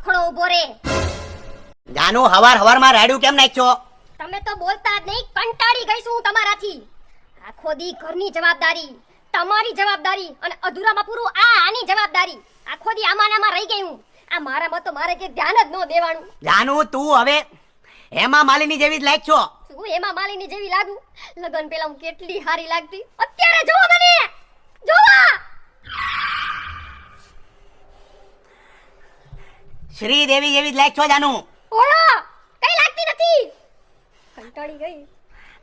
રખડો ઊભો રે. જાનુ હવાર હવારમાં રાડ્યું કેમ નાખ્યો? તમે તો બોલતા જ નહીં કંટાળી ગઈ છું હું તમારાથી. આખો દી ઘરની જવાબદારી તમારી જવાબદારી અને અધૂરામાં પૂરું આ આની જવાબદારી. આખો દી આમાં આમાં રહી ગઈ હું. આ મારામાં તો મારે કે ધ્યાન જ ન દેવાનું. જાનુ તું હવે હેમા માલિની જેવી જ લાયક છો? શું એમાં માલિની જેવી લાગુ? લગન પેલા હું કેટલી હારી લાગતી. અત્યારે જોવો મને જોવો શ્રી દેવી જેવી લાયક છો જાનું? ઓળો કઈ લાગતી નથી? કંટાળી ગઈ.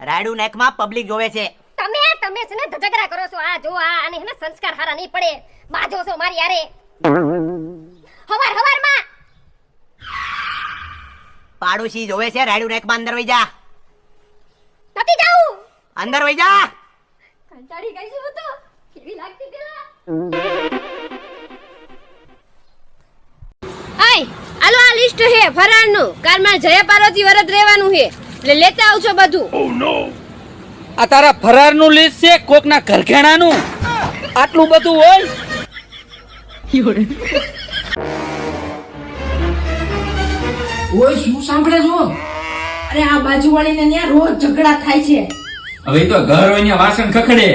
રાડ્યું નેકમાં પબ્લિક જોવે છે. તમે તમે છે ને ધજગરા કરો છો. આ જો આ અને એને સંસ્કાર હારા નહીં પડે. બાજો છો મારી યારે હવાર હવારમાં પાડોશી જોવે છે રાડ્યું નેકમાં અંદર વઈ જા. નથી જાઉં. અંદર વઈ જા. કંટાળી ગઈ છું તો. કેવી લાગતી પેલા? લિસ્ટ હે ફરાળનું. કારમાં જય પાર્વતી વરત રહેવાનું હે. એટલે લેતા આવજો બધું. આ તારા ફરારનું લીસ છે કોકના ઘરઘેણાનું? આટલું બધું હોય? ઓય શું સાંભળે છો? અરે આ બાજુવાળીને ત્યાં રોજ ઝઘડા થાય છે. હવે તો ઘર હોય વાસણ ખખડે.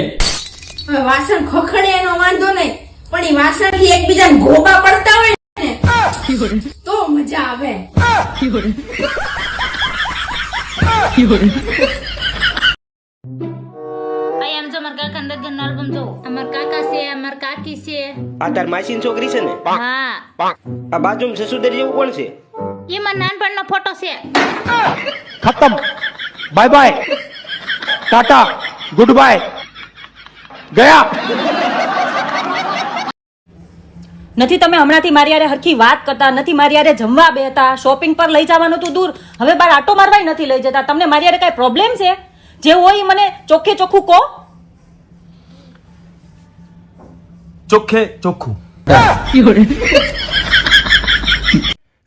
હવે વાસણ ખખડે એનો વાંધો નહીં પણ એ વાસણથી એકબીજાને ગોબા પડતા હોય ને. બહુ મજા આવે? અમાર કાકા અંદર ઘર નો આલ્બમ કાકા છે અમાર કાકી છે. છે ને? હા. આ બાજુમાં સસુદર જેવું કોણ છે? એમાં નાનપણનો ફોટો છે. ખતમ. Bye bye tata good bye ગયા. નથી તમે હમણાંથી મારી યારે હરખી વાત કરતા નથી મારી યારે જમવા બેહતા શોપિંગ પર લઈ જવાનું તો દૂર. હવે બાર આટો મારવાય નથી લઈ જતા. તમને મારી યારે કઈ પ્રોબ્લેમ છે? જે હોય મને ચોખ્ખે ચોખ્ખું કહો. ચોખ્ખે ચોખ્ખું.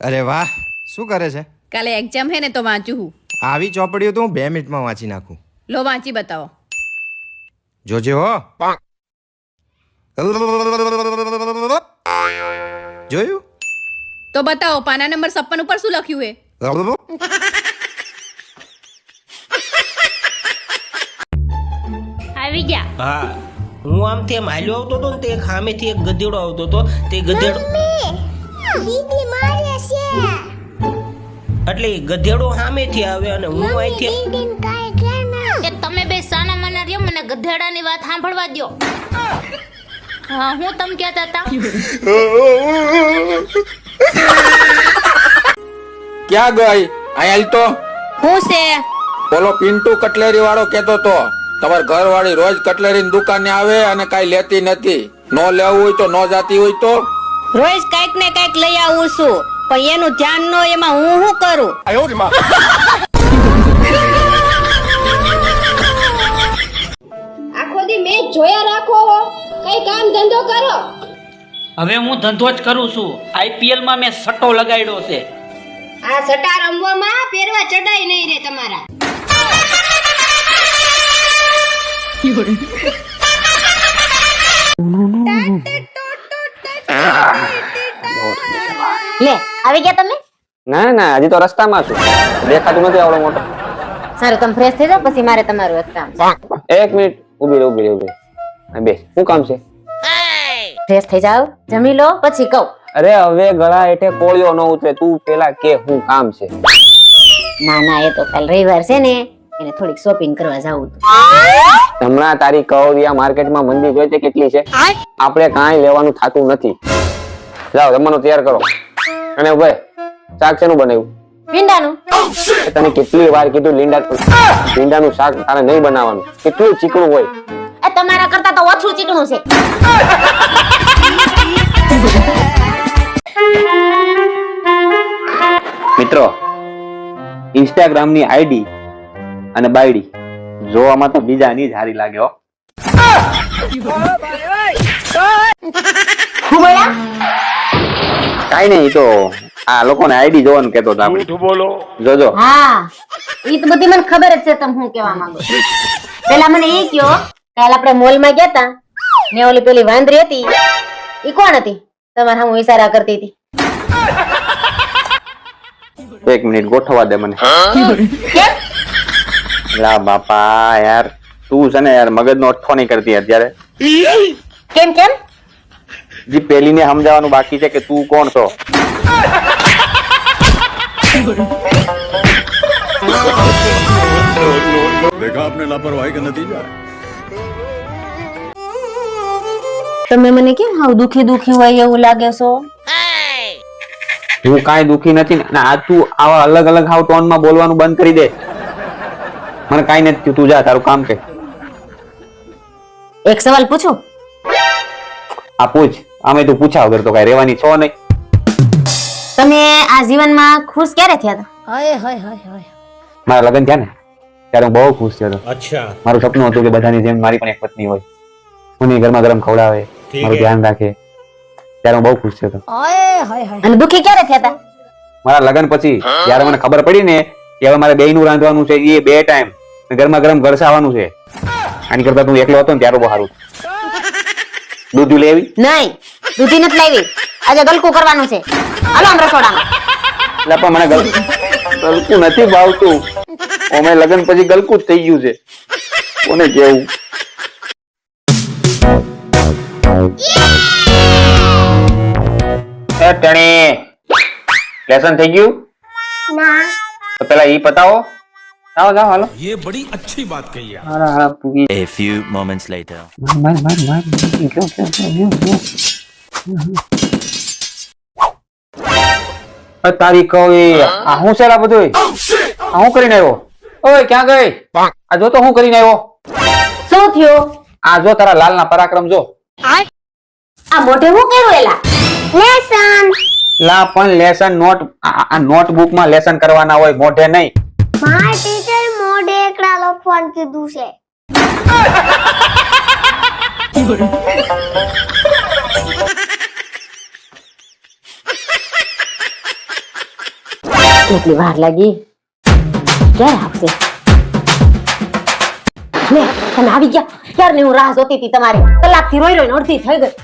અરે વાહ શું કરે છે? કાલે એક્ઝામ હે ને તો વાંચું હું. આવી ચોપડીઓ તો હું બે મિનિટમાં વાંચી નાખું. લો વાંચી બતાવો. જોજે હો. જોયું? તો બતાવો પાના નંબર છપ્પન ઉપર શું લખ્યું હે આવી ગયા. હા. હું આમ એમ હાલ્યો આવતો હતો ને તે ખામેથી એક ગધેડો આવતો હતો. તે ગધેડો એટલે ગધેડો સામેથી આવે અને હું અહીંથી તમે બે સાના મને રહ્યો મને ગધેડાની વાત સાંભળવા દ્યો. હા હું તમ કહેતા હતા ક્યાં ગઈ? અહીંયા તો? હું છે? બોલો પિન્ટુ કટલેરી વાળો કેતો તો તમાર ઘર વાળી રોજ કટલેરી દુકાને આવે અને કાઈ લેતી નથી. નો લેવું હોય તો નો જાતી હોય તો? રોજ કંઈક ને કંઈક લઈ આવું છું પણ એનું ધ્યાન નો એમાં હું શું કરું? કામ ધંધો કરો. હવે હું ધંધો જ કરું છું. આઈપીએલમાં મેં સટ્ટો લગાડ્યો છે. આ સટ્ટા રમવામાં પહેરવા ચડાઈ નહીં રે તમારા. લે આવી ગયા તમે? ના ના હજી તો રસ્તામાં છું. દેખાતું નથી આવડો મોટો. સારું તમે ફ્રેશ થઈ જાઓ પછી મારે તમારું એક કામ એક મિનિટ ઊભી રહે ઊભી રહે ઊભી બે શું કામ છે? ફ્રેશ થઈ જાવ જમી લો પછી કહું. અરે હવે ગળા હેઠે કોળિયો ન ઉતરે તું પેલા કે હું કામ છે. ના ના એ તો કાલ રવિવાર છે ને એને થોડીક શોપિંગ કરવા જાવું હમણાં તારી કવરિયા માર્કેટમાં મંદી જોઈ તે કેટલી છે? આપણે કાંઈ લેવાનું થાતું નથી. જાઓ જમવાનું તૈયાર કરો. અને ભાઈ શાક શેનું બનાવ્યું? ભીંડાનું. તને કેટલી વાર કીધું લીંડા લીંડાનું શાક તારે નહીં બનાવવાનું. કેટલું ચીકણું હોય. એ તમારા કરતા તો ઓછું ચીકણું છે. મિત્રો ઇન્સ્ટાગ્રામની આઈડી અને બાયડી જોવામાં તો બીજાની જ હારી લાગે હો. કાઈ નહીં તો આ લોકોને આઈડી જોવાનું કેતો હતો આપણે. બોલો. જોજો. હા ઈ તો બધી મને ખબર જ છે તમે હું કેવા માંગો પેલા મને એ કયો કાલ આપણે મોલમાં ગયા તા. ને ઓલી પેલી વાંદરી હતી. ઈ કોણ હતી? તમારા હું ઈશારા કરતી હતી. એક મિનિટ ગોઠવા દે મને. લા બાપા યાર તું છે ને યાર મગજનો અઠ્ઠો નહીં કરતી અત્યારે. કેમ કેમ? જી પેલીને સમજાવવાનું બાકી છે કે તું કોણ છો? તમે મને કેમ હાવ દુખી દુખી હોય એવું લાગે છો? હું કાંઈ દુખી નથી ને આ તું આવા અલગ અલગ હાવ ટોનમાં બોલવાનું બંધ કરી દે. મને કાંઈ નથી તું જા તારું કામ કે એક સવાલ પૂછું? આ પૂછ. આમે તું પૂછા વગર તો કાંઈ રહેવાની છો નહીં. તમે આ જીવનમાં ખુશ ક્યારે થયા હતા? હાય હાય હાય હાય. મારા લગ્ન થયા ને ત્યારે હું બહુ ખુશ થયો હતો. મારું સપનું હતું કે બધાની જેમ મારી પણ એક પત્ની હોય. મને ગરમા ગરમ ખવડાવે મારું ધ્યાન રાખે. ત્યારે હું બહુ ખુશ થયો અને દુખી ક્યારે થયા હતા મારા લગ્ન પછી જ્યારે મને ખબર પડી ને કે હવે મારે બેયનું રાંધવાનું છે એ બે ટાઈમ. ગરમા ગરમ ગળસાવાનું છે. આની કરતા તું એકલો હતો ને ત્યારે બહુ સારું દૂધ લેવી? નહીં દૂધી નથી લાવી. આજે ગલકું કરવાનું છે. હાલો આમ રસોડામાં. એટલે પણ મને ગલ- ગલકું નથી ભાવતું. અમે લગ્ન પછી ગલકું જ થઈ ગયું છે. કોને કેવું? એ ટણી લેસન થઈ ગયું ના તો પેલા ઈ પતાવો જાઓ જાઓ હાલો ये बड़ी अच्छी बात कही है હારા હારા પૂગી A few moments later. માર માર માર ગયો ગયો ગયો ગયો અ તારી કઈ આ હું છે લા બધું આ હું કરીને આવ્યો ઓય ક્યાં ગઈ આ જો તો હું કરીને આવ્યો શું થયું આ જો તારા લાલના પરાક્રમ જો આ મોઢે હું કર્યું એલા લેસન. લા પણ લેસન નોટ આ નોટબુકમાં લેસન કરવાના હોય મોઢે નહીં. મારા ટીચર મોઢે એકડા લખવાનું કીધું છે. કેટલી વાર લાગી. ક્યારે આવશે? લે તમે આવી ગયા. ક્યારની હું રાહ જોતી હતી તમારી? કલાકથી રોઈ રોઈને અડધી થઈ ગઈ.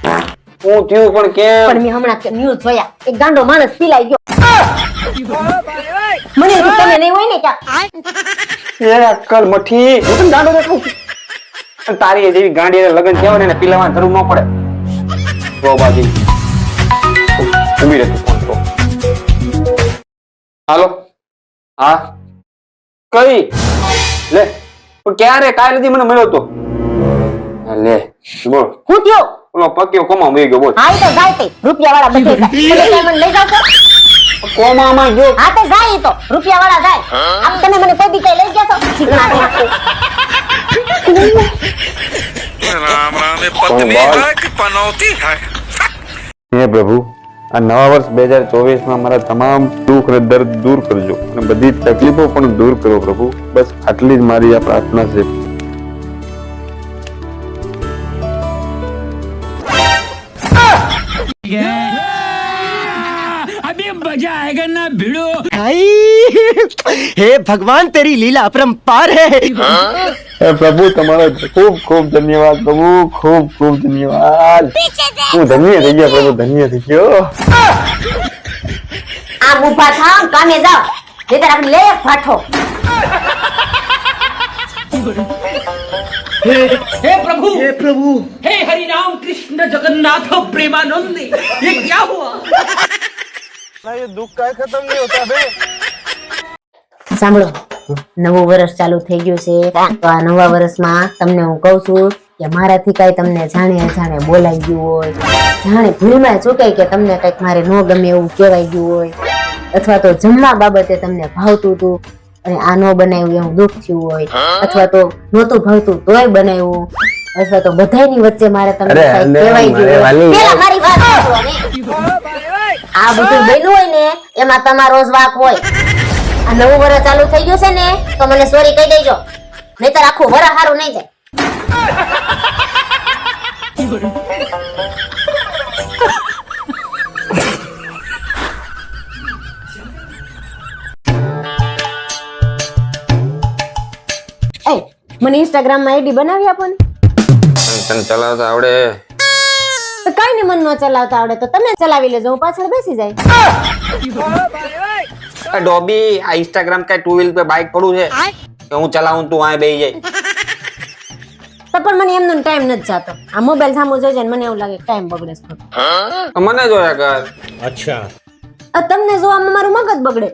હું થયું પણ કેમ? પણ મેં હમણાં ન્યૂઝ જોયા. એક ગાંડો માણસ પીલાઈ ગયો. મને તમે નહીં હોય ને કે એ અક્કલ મઠી. હું તને ગાંડો દેખું તારી જેવી ગાંડી લગ્ન થયા હોય ને પીલાવાની જરૂર ન પડે. બાજી. ઊભી રહે ફોન હાલો? હા? કઈ? લે પણ ક્યારે? કાલે નથી મને મળ્યો તો. લે બોલ. હું થયો? ઓલો પક્યો કોમા મરી ગયો બોલ. હા તો જાય તે. રૂપિયા વાળા બધે જાય. લઈ જાવ છો? કોમા માં ગયો હા તે જાય તો. રૂપિયા વાળા જાય આમ તમે મને કોઈ દી કઈ લઈ ગયા છો? રામ રામ એ પત્ની હે કે પનોતી હે હે પ્રભુ આ નવા વર્ષ બે હજાર ચોવીસમાં મારા તમામ દુઃખ અને દર્દ દૂર કરજો અને બધી તકલીફો પણ દૂર કરો પ્રભુ. બસ આટલી જ મારી આ પ્રાર્થના છે. अभी ना भिड़ो। भाई हे भगवान तेरी लीला अपरंपार है। हाँ? प्रभु तुम्हारा खूब खूब धन्यवाद प्रभु खूब खूब धन्यवाद। धन्य थी प्रभु धन्य थी आप ऊपर थाम कामे जाओ। लेकर ले फटो। हे प्रभु हे प्रभु हे हरि राम कृष्ण जगन्नाथ प्रेमानंद ये क्या हुआ સાંભળો નવું વર્ષ ચાલુ થઈ ગયું છે તો આ નવા વર્ષમાં તમને હું કહું છું કે મારાથી કઈ તમને જાણે અજાણે બોલાઈ ગયું હોય જાણે ભૂલમાં ચૂકાય કે તમને કઈક મારે ન ગમે એવું કહેવાય ગયું હોય અથવા તો જમવા બાબતે તમને ભાવતું હતું અને આ ન બનાવ્યું એવું દુઃખ થયું હોય. અથવા તો નહોતું ભાવતું તોય બનાવ્યું. અથવા તો બધાની વચ્ચે મારે તમને અરે, અરે, કહેવાય ગયું. પેલા મારી વાત આ બધું બન્યું હોય ને એમાં તમારો જ વાક હોય. આ નવું વર્ષ ચાલુ થઈ ગયું છે ને તો મને સોરી કહી દેજો. નહીતર આખું વરસ સારું નહીં જાય. મને ઇન્સ્ટાગ્રામમાં આઈડી બનાવી આપો ને. તને ચલાવતા આવડે. તો કઈ ને મન ન ચલાવતા આવડે. તો તમે ચલાવી લેજો હું પાછળ બેસી જાય. ડોબી આ ઇન્સ્ટાગ્રામ કઈ ટુ વ્હીલ પે બાઇક પડું છે? કે હું ચલાવું તું આ બેહી જાય. તો પણ મને એમનો ટાઈમ નથી જાતો. આ મોબાઈલ સામો જોઈ જાય મને એવું લાગે ટાઈમ બગડે છે મને જોયા કર. આ તમને જોવામાં મારું મગજ બગડે.